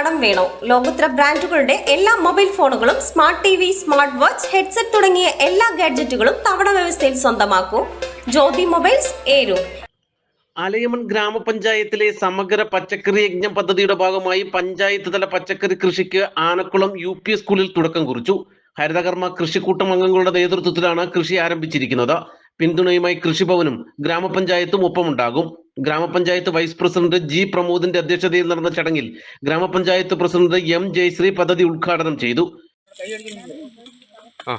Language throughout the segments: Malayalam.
കടം വേണോ? ലോകോത്തര ബ്രാൻഡുകളുടെ എല്ലാ മൊബൈൽ ഫോണുകളും smart T V smart watch headset തുടങ്ങിയ എല്ലാ ഗാഡ്ജറ്റുകളും തവണ വ്യവസ്ഥയിൽ സ്വന്തമാക്കൂ. ജ്യോതി മൊബൈൽസ് ഏരു അലയമൺ ഗ്രാമപഞ്ചായത്തിലെ സമഗ്ര പച്ചക്കറി യജ്ഞം പദ്ധതിയുടെ ഭാഗമായി പഞ്ചായത്ത് തല പച്ചക്കറി കൃഷിക്ക് ആനക്കുളം യു പി സ്കൂളിൽ തുടക്കം കുറിച്ചു. ഹരിതകർമ്മ കൃഷിക്കൂട്ടം അംഗങ്ങളുടെ നേതൃത്വത്തിലാണ് കൃഷി ആരംഭിച്ചിരിക്കുന്നത്. പിന്തുണയുമായി കൃഷിഭവനും ഗ്രാമപഞ്ചായത്തും ഒപ്പമുണ്ടാകും. ഗ്രാമപഞ്ചായത്ത് വൈസ് പ്രസിഡന്റ് ജി പ്രമോദിന്റെ അധ്യക്ഷതയിൽ നടന്ന ചടങ്ങിൽ ഗ്രാമപഞ്ചായത്ത് പ്രസിഡന്റ് എം ജയശ്രീ പദ്ധതി ഉദ്ഘാടനം ചെയ്തു. ആ.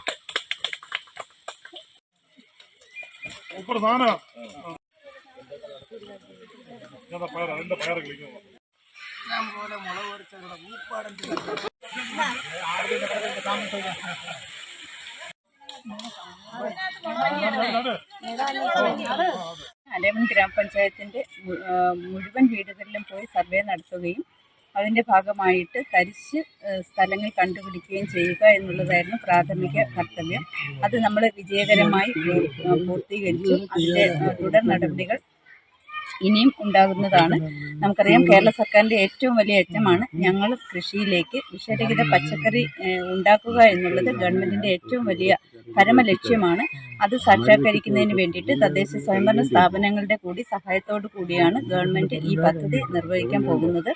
അലേമൺ ഗ്രാമപഞ്ചായത്തിന്റെ മുഴുവൻ വീടുകളിലും പോയി സർവേ നടത്തുകയും അതിന്റെ ഭാഗമായിട്ട് തരിശ് സ്ഥലങ്ങൾ കണ്ടുപിടിക്കുകയും ചെയ്യുക എന്നുള്ളതായിരുന്നു പ്രാഥമിക കർത്തവ്യം. അത് നമ്മൾ വിജയകരമായി പൂർത്തീകരിച്ചു. അതിന്റെ തുടർ നടപടികൾ ഇനിയും ഉണ്ടാകുന്നതാണ്. നമുക്കറിയാം കേരള സർക്കാരിന്റെ ഏറ്റവും വലിയ യജ്ഞമാണ് ഞങ്ങൾ കൃഷിയിലേക്ക് വിഷരഹിത പച്ചക്കറി ഉണ്ടാക്കുക എന്നുള്ളത് ഗവൺമെന്റിന്റെ ഏറ്റവും വലിയ പരമലക്ഷ്യമാണ് അത് സാക്ഷാത്കരിക്കുന്നതിന് വേണ്ടിയിട്ട് തദ്ദേശ സ്വയംഭരണ സ്ഥാപനങ്ങളുടെ കൂടി സഹായത്തോടു കൂടിയാണ് ഗവൺമെന്റ് ഈ പദ്ധതി നിർവഹിക്കാൻ പോകുന്നത്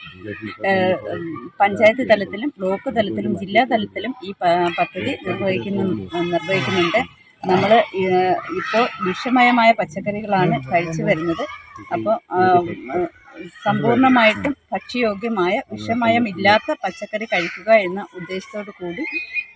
പഞ്ചായത്ത് തലത്തിലും ബ്ലോക്ക് തലത്തിലും ജില്ലാ തലത്തിലും ഈ പദ്ധതി നിർവഹിക്കുന്നു നിർവഹിക്കുന്നുണ്ട് നമ്മൾ ഇപ്പോൾ വിഷമയമായ പച്ചക്കറികളാണ് കഴിച്ചു വരുന്നത് അപ്പോൾ സമ്പൂർണമായിട്ടും ഭക്ഷ്യയോഗ്യമായ വിഷമയമില്ലാത്ത പച്ചക്കറി കഴിക്കുക എന്ന ഉദ്ദേശത്തോടു കൂടി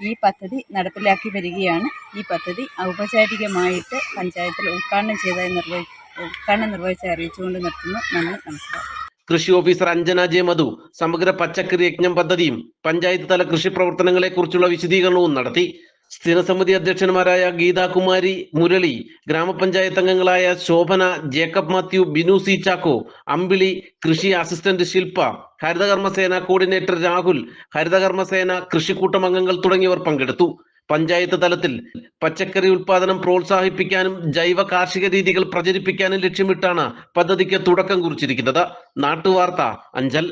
ഈ പദ്ധതി നടപ്പിലാക്കി വരികയാണ്. ഈ പദ്ധതി ഔപചാരികമായിട്ട് പഞ്ചായത്തിൽ ഉദ്ഘാടനം ചെയ്തതായി നിർവഹി ഉദ്ഘാടനം നിർവഹിച്ച് അറിയിച്ചുകൊണ്ട് നിർത്തുന്നു. നന്ദി നമസ്കാരം. കൃഷി ഓഫീസർ അഞ്ജന ജെ മധു സമഗ്ര പച്ചക്കറി യജ്ഞം പദ്ധതിയും പഞ്ചായത്ത് തല കൃഷി പ്രവർത്തനങ്ങളെ കുറിച്ചുള്ള വിശദീകരണവും നടത്തി. സ്ഥിരസമിതി അധ്യക്ഷന്മാരായ ഗീതാകുമാരി മുരളി ഗ്രാമപഞ്ചായത്ത് അംഗങ്ങളായ Shobhana Jacob Mathew Binu C Chacko Ambili കൃഷി അസിസ്റ്റന്റ് ശില്പ ഹരിതകർമ്മസേന കോർഡിനേറ്റർ രാഹുൽ ഹരിതകർമ്മസേന കൃഷിക്കൂട്ടം അംഗങ്ങൾ തുടങ്ങിയവർ പങ്കെടുത്തു. പഞ്ചായത്ത് തലത്തിൽ പച്ചക്കറി ഉൽപാദനം പ്രോത്സാഹിപ്പിക്കാനും ജൈവ കാർഷിക രീതികൾ പ്രചരിപ്പിക്കാനും ലക്ഷ്യമിട്ടാണ് പദ്ധതിക്ക് തുടക്കം കുറിച്ചിരിക്കുന്നത്. നാട്ടുവാർത്ത അഞ്ചൽ.